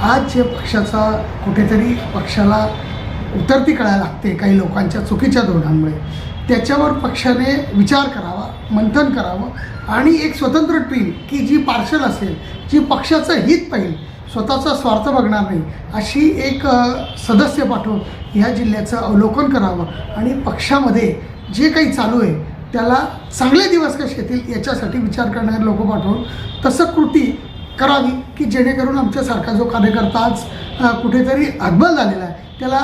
आज जे पक्षाचा कुठेतरी पक्षाला उतरती कळायला लागते काही लोकांच्या चुकीच्या धोरणांमुळे त्याच्यावर पक्षाने विचार करावा मंथन करावं आणि एक स्वतंत्र टीम की जी पार्शल असेल जी पक्षाचं हित पाहिजे स्वतःचा स्वार्थ बघणार नाही अशी एक सदस्य पाठवून ह्या जिल्ह्याचं अवलोकन करावं आणि पक्षामध्ये जे काही चालू आहे त्याला चांगले दिवस कसे येतील याच्यासाठी विचार करणारे लोक पाठवून तसं कृती करावी की जेणेकरून आमच्यासारखा जो कार्यकर्ता आज कुठेतरी हतबल झालेला आहे त्याला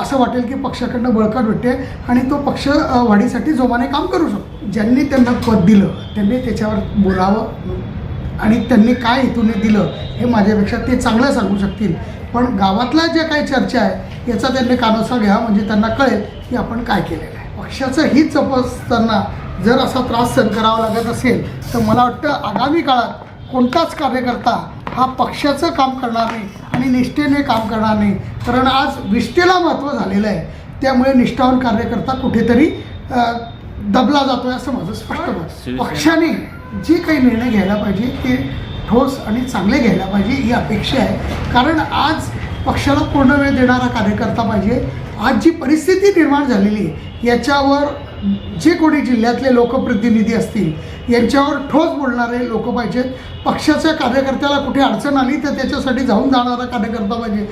असं वाटेल की पक्षाकडनं बळकट भेटते आणि तो पक्ष वाढीसाठी जोमाने काम करू शकतो. ज्यांनी त्यांना पद दिलं त्यांनी त्याच्यावर बोलावं आणि त्यांनी काय हेतूने दिलं हे माझ्यापेक्षा ते चांगलं सांगू शकतील. पण गावातल्या ज्या काही चर्चा आहे याचा त्यांनी कानोसा घ्यावा म्हणजे त्यांना कळेल की आपण काय केलेलं आहे. पक्षाचं हित जपसताना जर असा त्रास सहन करावा लागत असेल तर मला वाटतं आगामी काळात कोणताच कार्यकर्ता हा पक्षाचं काम करणार नाही आणि निष्ठेने काम करणार नाही. कारण आज विष्ठेला महत्त्व झालेलं आहे. त्यामुळे निष्ठावान कार्यकर्ता कुठेतरी दबला जातोय असं माझं स्पष्ट मत. पक्षाने जे काही निर्णय घ्यायला पाहिजे ते ठोस आणि चांगले घ्यायला पाहिजे ही अपेक्षा आहे. कारण आज पक्षाला पूर्ण वेळ देणारा कार्यकर्ता पाहिजे. आज जी परिस्थिती निर्माण झालेली आहे याच्यावर जे कोणी जिल्ह्यातले लोकप्रतिनिधी असतील यांच्यावर ठोस बोलणारे लोक पाहिजेत. पक्षाच्या कार्यकर्त्याला कुठे अडचण आली तर त्याच्यासाठी जाऊन जाणारा कार्यकर्ता पाहिजे.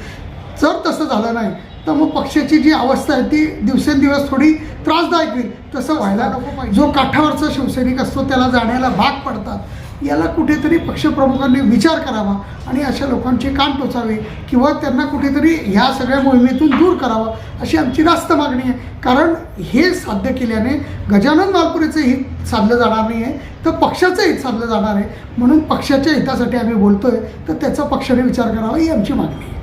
जर तसं झालं नाही तर मग पक्षाची जी अवस्था आहे ती दिवसेंदिवस थोडी त्रासदायक होईल. तसं व्हायला नको पाहिजे. जो काठावरचा शिवसैनिक असतो त्याला जाण्याला भाग पडतात. याला कुठेतरी पक्षप्रमुखांनी विचार करावा आणि अशा लोकांचे कान टोचावे किंवा त्यांना कुठेतरी ह्या सगळ्या मोहिमेतून दूर करावा अशी आमची जास्त मागणी आहे. कारण हे साध्य केल्याने गजानन मालपुरेचं हित साधलं जाणार नाही आहे तर पक्षाचं हित साधलं जाणार आहे. म्हणून पक्षाच्या हितासाठी आम्ही बोलतो आहे तर त्याचा पक्षाने विचार करावा ही आमची मागणी आहे.